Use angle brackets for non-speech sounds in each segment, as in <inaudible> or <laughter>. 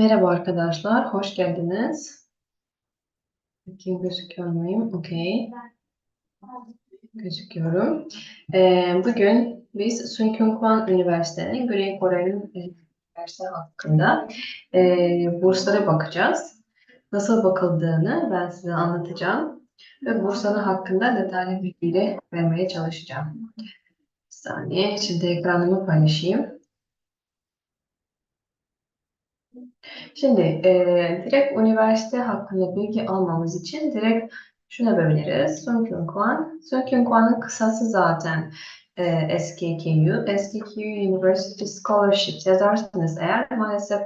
Merhaba arkadaşlar, hoş geldiniz. Bakayım gözüküyor muyum? Okey, gözüküyorum. Ee, bugün biz Sun Kyung-Kwan Üniversitesi'nin Güney Kore'nin e, üniversite hakkında e, burslara bakacağız. Nasıl bakıldığını ben size anlatacağım ve bursların hakkında detaylı bilgileri vermeye çalışacağım. Bir saniye, şimdi ekranımı paylaşayım. Şimdi e, direkt üniversite hakkında bilgi almamız için direkt şuna böleriz. Sun Kyung Kwan. Sun Kyung Kwan'ın kısası zaten e, SKKU. SKKU University Scholarship yazarsanız eğer maalesef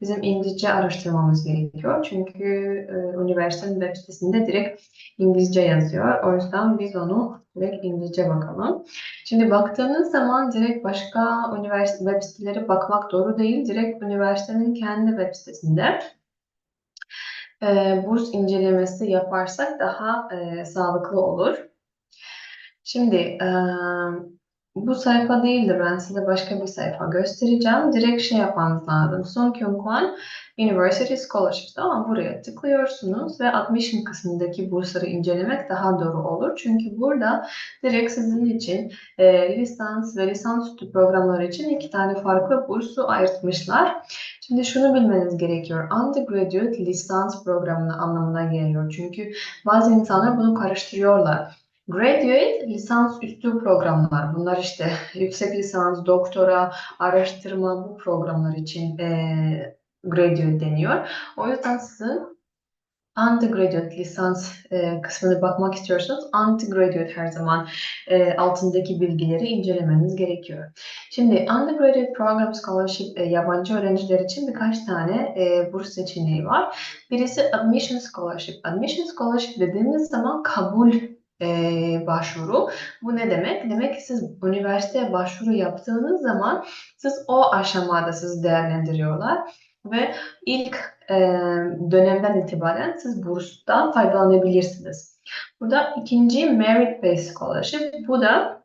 bizim İngilizce araştırmamız gerekiyor. Çünkü e, üniversitenin web sitesinde direkt İngilizce yazıyor. O yüzden biz onu direkt İngilizce bakalım. Şimdi baktığınız zaman direkt başka üniversite web siteleri bakmak doğru değil. Direkt üniversitenin kendi web sitesinde e, burs incelemesi yaparsak daha e, sağlıklı olur. Şimdi bu sayfa değil de ben size başka bir sayfa göstereceğim. Direkt şey yapmanız lazım. Sun Kyung Kwan University Scholarships ama buraya tıklıyorsunuz ve admission kısmındaki bursları incelemek daha doğru olur. Çünkü burada direkt sizin için e, lisans ve lisansüstü programları için iki tane farklı bursu ayırtmışlar. Şimdi şunu bilmeniz gerekiyor. Undergraduate lisans programını anlamına geliyor. Çünkü bazı insanlar bunu karıştırıyorlar. Graduate lisans üstü programlar. Bunlar işte <laughs> yüksek lisans, doktora, araştırma bu programlar için e, graduate deniyor. O yüzden sizin undergraduate lisans e, kısmına bakmak istiyorsanız undergraduate her zaman e, altındaki bilgileri incelemeniz gerekiyor. Şimdi undergraduate program scholarship e, yabancı öğrenciler için birkaç tane e, burs seçeneği var. Birisi admission scholarship. Admission scholarship dediğimiz zaman kabul e, başvuru. Bu ne demek? Demek ki siz üniversiteye başvuru yaptığınız zaman siz o aşamada siz değerlendiriyorlar ve ilk e, dönemden itibaren siz burstan faydalanabilirsiniz. Burada ikinci Merit Based Scholarship. Bu da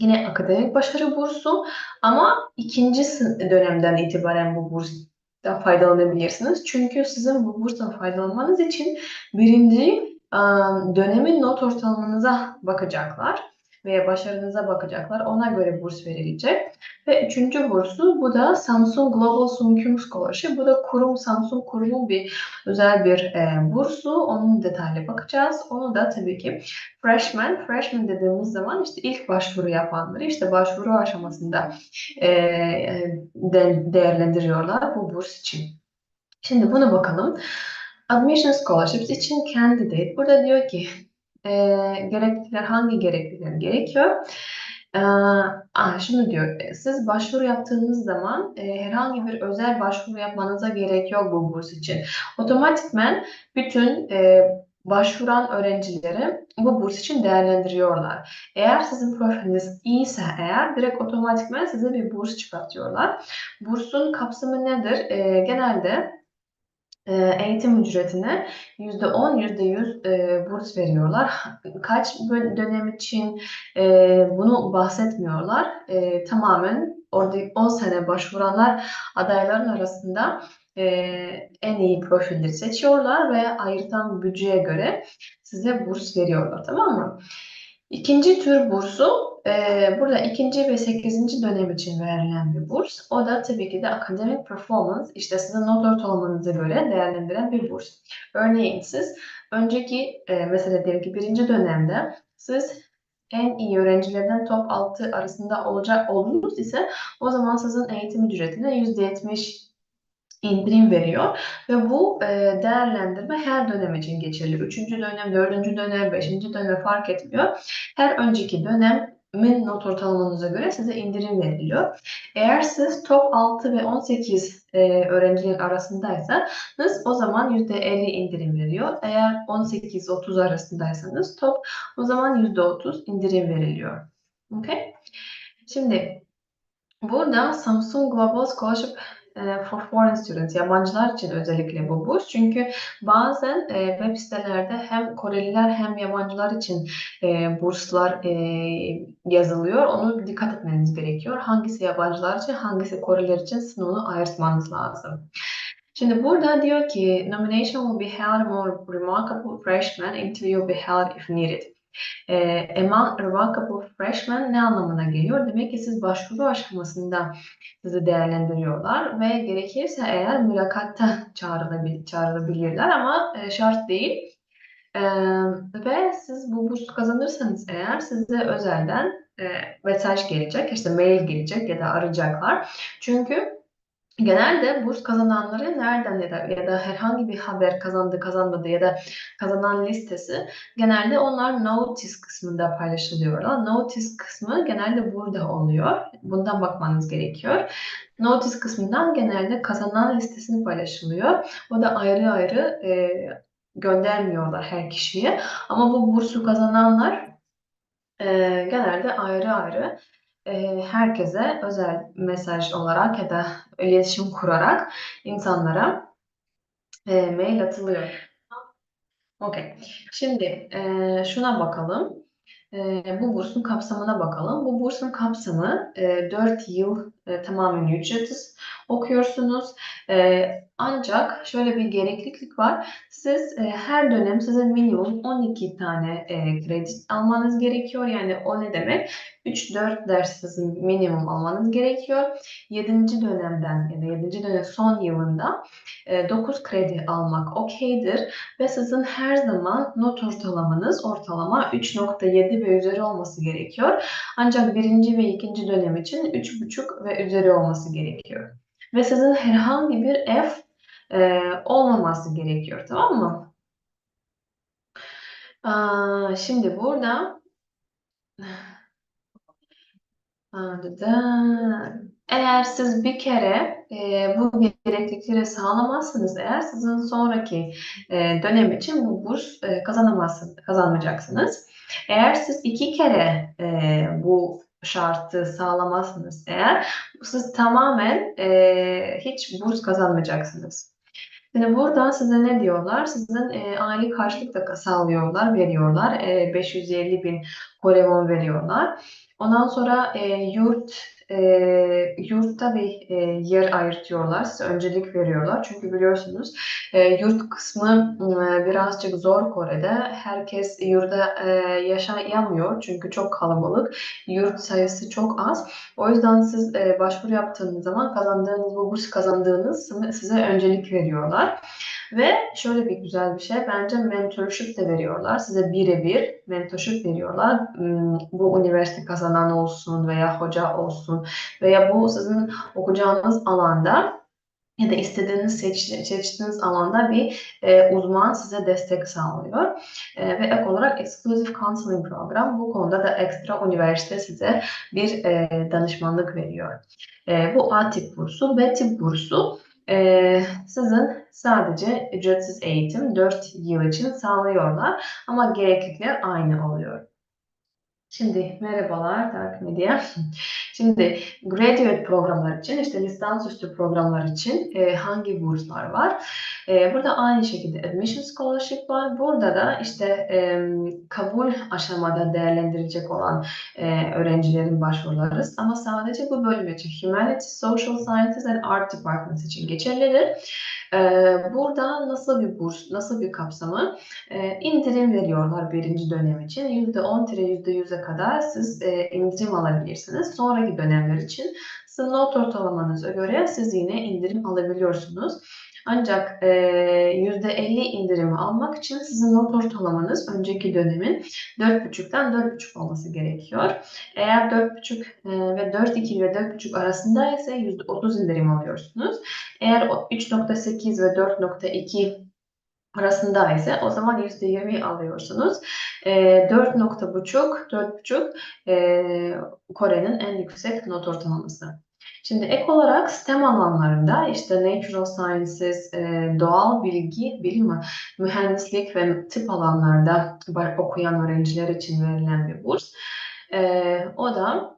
yine akademik başarı bursu ama ikinci dönemden itibaren bu burstan faydalanabilirsiniz. Çünkü sizin bu burstan faydalanmanız için birinci dönemin not ortalamanıza bakacaklar veya başarınıza bakacaklar. Ona göre burs verilecek. Ve üçüncü bursu bu da Samsung Global Sumkyung Scholarship. Bu da kurum Samsung kurumun bir özel bir e, bursu. Onun detaylı bakacağız. Onu da tabii ki freshman. Freshman dediğimiz zaman işte ilk başvuru yapanları işte başvuru aşamasında e, de, değerlendiriyorlar bu burs için. Şimdi bunu bakalım. Admission Scholarships için candidate burada diyor ki e, gerekliler hangi gerekliler gerekiyor? E, ah, şunu diyor, siz başvuru yaptığınız zaman e, herhangi bir özel başvuru yapmanıza gerek yok bu burs için. Otomatikmen bütün e, başvuran öğrencileri bu burs için değerlendiriyorlar. Eğer sizin profiliniz iyiyse eğer direkt otomatikmen size bir burs çıkartıyorlar. Bursun kapsamı nedir? E, genelde e, eğitim ücretine %10, %100 e, burs veriyorlar. Kaç dönem için e, bunu bahsetmiyorlar. E, tamamen orada 10 sene başvuranlar adayların arasında e, en iyi profilleri seçiyorlar ve ayırtan bütçeye göre size burs veriyorlar tamam mı? İkinci tür bursu e, burada ikinci ve sekizinci dönem için verilen bir burs. O da tabii ki de akademik performance işte sizin not ortalamanıza göre değerlendiren bir burs. Örneğin siz önceki e, mesela diyelim ki birinci dönemde siz en iyi öğrencilerden top 6 arasında olacak oldunuz ise o zaman sizin eğitim ücretine %70 indirim veriyor ve bu e, değerlendirme her dönem için geçerli. Üçüncü dönem, dördüncü dönem, beşinci dönem fark etmiyor. Her önceki dönemin not ortalamanıza göre size indirim veriliyor. Eğer siz top 6 ve 18 e, öğrencilerin arasındaysanız o zaman %50 indirim veriyor. Eğer 18-30 arasındaysanız top o zaman %30 indirim veriliyor. Okay? Şimdi burada Samsung Global Scholarship e, for foreign students, yabancılar için özellikle bu burs. Çünkü bazen e, web sitelerde hem Koreliler hem yabancılar için e, burslar yazılıyor. Onu dikkat etmeniz gerekiyor. Hangisi yabancılar için, hangisi Koreliler için onu ayırtmanız lazım. Şimdi burada diyor ki nomination will be held more remarkable freshman interview will be held if needed. E, among remarkable freshman ne anlamına geliyor? Demek ki siz başvuru aşamasında sizi değerlendiriyorlar ve gerekirse eğer mülakatta <laughs> çağrılabilir, çağrılabilirler ama e, şart değil. E, ve siz bu burs kazanırsanız eğer size özelden e, mesaj gelecek, işte mail gelecek ya da arayacaklar. Çünkü Genelde burs kazananları nereden ya da, ya da herhangi bir haber kazandı kazanmadı ya da kazanan listesi genelde onlar notice kısmında paylaşılıyorlar. Notice kısmı genelde burada oluyor. Bundan bakmanız gerekiyor. Notice kısmından genelde kazanan listesini paylaşılıyor. O da ayrı ayrı e, göndermiyorlar her kişiye. Ama bu bursu kazananlar e, genelde ayrı ayrı e, herkese özel mesaj olarak ya da iletişim kurarak insanlara e, mail atılıyor. Okey. Şimdi e, şuna bakalım. E, bu bursun kapsamına bakalım. Bu bursun kapsamı e, 4 yıl e, tamamen ücretsiz okuyorsunuz. E, ancak şöyle bir gereklilik var. Siz e, her dönem size minimum 12 tane e, kredi almanız gerekiyor. Yani o ne demek? 3-4 ders sizin minimum almanız gerekiyor. 7. dönemden ya da 7. dönem son yılında e, 9 kredi almak okeydir. Ve sizin her zaman not ortalamanız ortalama 3.7 ve üzeri olması gerekiyor. Ancak birinci ve ikinci dönem için 3.5 ve üzeri olması gerekiyor. Ve sizin herhangi bir F e, olmaması gerekiyor. Tamam mı? Aa, şimdi burada eğer siz bir kere e, bu gereklilikleri sağlamazsınız, eğer sizin sonraki e, dönem için bu burs e, kazanamazsınız, kazanmayacaksınız. Eğer siz iki kere e, bu şartı sağlamazsınız eğer siz tamamen e, hiç burs kazanmayacaksınız. Şimdi buradan size ne diyorlar? Sizin e, aylık karşılık da sağlıyorlar, veriyorlar. E, 550 bin Korevon veriyorlar. Ondan sonra e, yurt e, yurtta bir e, yer ayırtıyorlar. Size öncelik veriyorlar. Çünkü biliyorsunuz e, yurt kısmı e, birazcık zor Kore'de. Herkes yurda e, yaşayamıyor. Çünkü çok kalabalık. Yurt sayısı çok az. O yüzden siz e, başvuru yaptığınız zaman kazandığınız bu burs kazandığınız size öncelik veriyorlar. Ve şöyle bir güzel bir şey bence mentorship de veriyorlar. Size birebir mentorship veriyorlar. Hmm, bu üniversite kazanan olsun veya hoca olsun veya bu sizin okuyacağınız alanda ya da istediğiniz seç, seçtiğiniz alanda bir e, uzman size destek sağlıyor. E, ve ek olarak Exclusive Counseling Program bu konuda da ekstra üniversite size bir e, danışmanlık veriyor. E, bu A tip bursu, B tip bursu e, sizin sadece ücretsiz eğitim 4 yıl için sağlıyorlar ama gereklilikler aynı oluyor. Şimdi merhabalar Dark Media. Şimdi graduate programlar için işte lisansüstü programlar için e, hangi burslar var? E, burada aynı şekilde admission scholarship var. Burada da işte e, kabul aşamada değerlendirilecek olan e, öğrencilerin başvuruları ama sadece bu bölüm için Humanities, Social Sciences and Art Departments için geçerlidir. Burada nasıl bir burs, nasıl bir kapsamı? indirim veriyorlar birinci dönem için. %10-%100'e kadar siz indirim alabilirsiniz. Sonraki dönemler için sizin not ortalamanıza göre siz yine indirim alabiliyorsunuz. Ancak e, %50 indirimi almak için sizin not ortalamanız önceki dönemin 4.5'ten 4.5 olması gerekiyor. Eğer 4.5 e, ve 4.2 ve 4.5 arasında ise %30 indirim alıyorsunuz. Eğer 3.8 ve 4.2 arasında ise o zaman %20 alıyorsunuz. E, 4.5 4.5 e, Kore'nin en yüksek not ortalaması. Şimdi ek olarak STEM alanlarında işte Natural Sciences, e, doğal bilgi, bilim, mühendislik ve tıp alanlarda okuyan öğrenciler için verilen bir burs. E, o da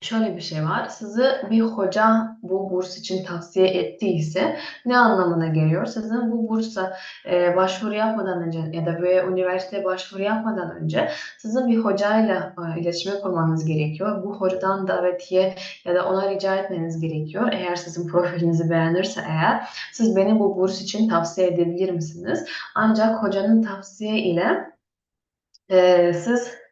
şöyle bir şey var. Sizi bir hoca bu burs için tavsiye ettiyse ne anlamına geliyor? Sizin bu bursa e, başvuru yapmadan önce ya da böyle üniversiteye başvuru yapmadan önce sizin bir hocayla e, iletişime kurmanız gerekiyor. Bu hocadan davetiye ya da ona rica etmeniz gerekiyor. Eğer sizin profilinizi beğenirse eğer siz beni bu burs için tavsiye edebilir misiniz? Ancak hocanın tavsiye ile e, siz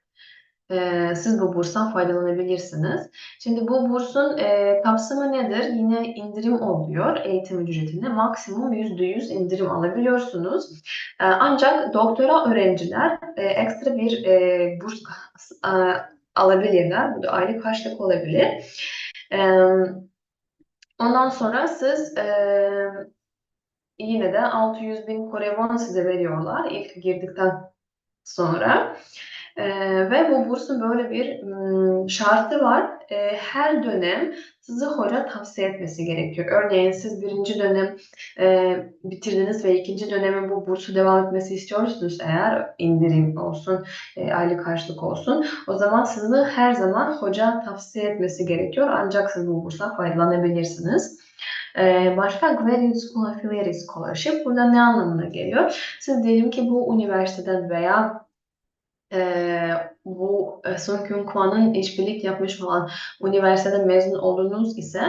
e, siz bu burstan faydalanabilirsiniz. Şimdi bu bursun e, kapsamı nedir? Yine indirim oluyor eğitim ücretinde. Maksimum %100 indirim alabiliyorsunuz. E, ancak doktora öğrenciler e, ekstra bir e, burs e, alabilirler. Bu da aylık harçlık olabilir. E, ondan sonra siz e, yine de 600 bin Kore won size veriyorlar ilk girdikten sonra. Ee, ve bu bursun böyle bir ım, şartı var. Ee, her dönem sizi hoca tavsiye etmesi gerekiyor. Örneğin siz birinci dönem e, bitirdiniz ve ikinci dönemin bu bursu devam etmesi istiyorsunuz eğer indirim olsun, e, aylık karşılık olsun. O zaman sizi her zaman hoca tavsiye etmesi gerekiyor. Ancak siz bu burstan faydalanabilirsiniz. Ee, başka Graduate School Affiliate Scholarship burada ne anlamına geliyor? Siz diyelim ki bu üniversiteden veya e, bu e, Sun Kyung Kwan'ın işbirlik yapmış olan üniversiteden mezun oldunuz ise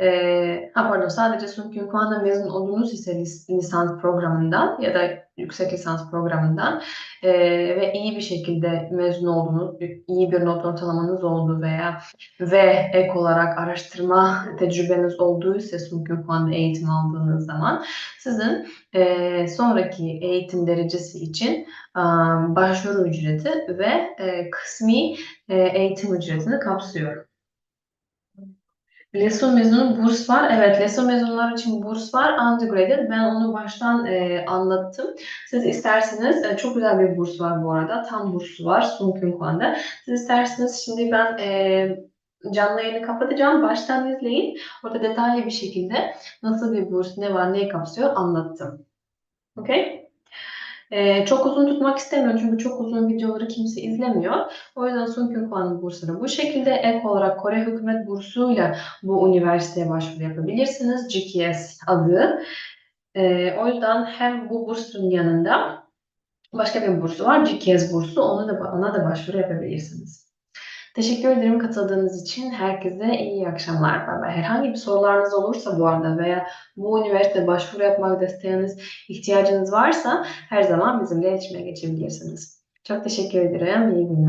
e, ha pardon sadece Sun Kyung Kwan'dan mezun oldunuz ise lis- lisans programından ya da yüksek lisans programından e, ve iyi bir şekilde mezun oldunuz, iyi bir not ortalamanız oldu veya ve ek olarak araştırma tecrübeniz olduysa Sun Kyung Kwan'da eğitim aldığınız zaman sizin e, sonraki eğitim derecesi için e, başvuru ücreti ve e, kısmi e, eğitim ücretini kapsıyor. LESO mezunu burs var. Evet, LESO mezunlar için burs var. Undergraduate. Ben onu baştan e, anlattım. Siz isterseniz, e, çok güzel bir burs var bu arada. Tam bursu var Sun Kyung. Siz isterseniz şimdi ben e, canlı yayını kapatacağım. Baştan izleyin. Orada detaylı bir şekilde nasıl bir burs, ne var, neyi kapsıyor anlattım. Okay? Ee, çok uzun tutmak istemiyorum çünkü çok uzun videoları kimse izlemiyor. O yüzden Sun Kyung Kwan'ın bursları bu şekilde. Ek olarak Kore Hükümet bursuyla bu üniversiteye başvuru yapabilirsiniz. GKS adı. Ee, o yüzden hem bu bursun yanında başka bir bursu var. GKS bursu. Onu da, ona da başvuru yapabilirsiniz. Teşekkür ederim katıldığınız için. Herkese iyi akşamlar. Bay. Herhangi bir sorularınız olursa bu arada veya bu üniversite başvuru yapmak isteğiniz, ihtiyacınız varsa her zaman bizimle iletişime geçebilirsiniz. Çok teşekkür ederim. İyi günler.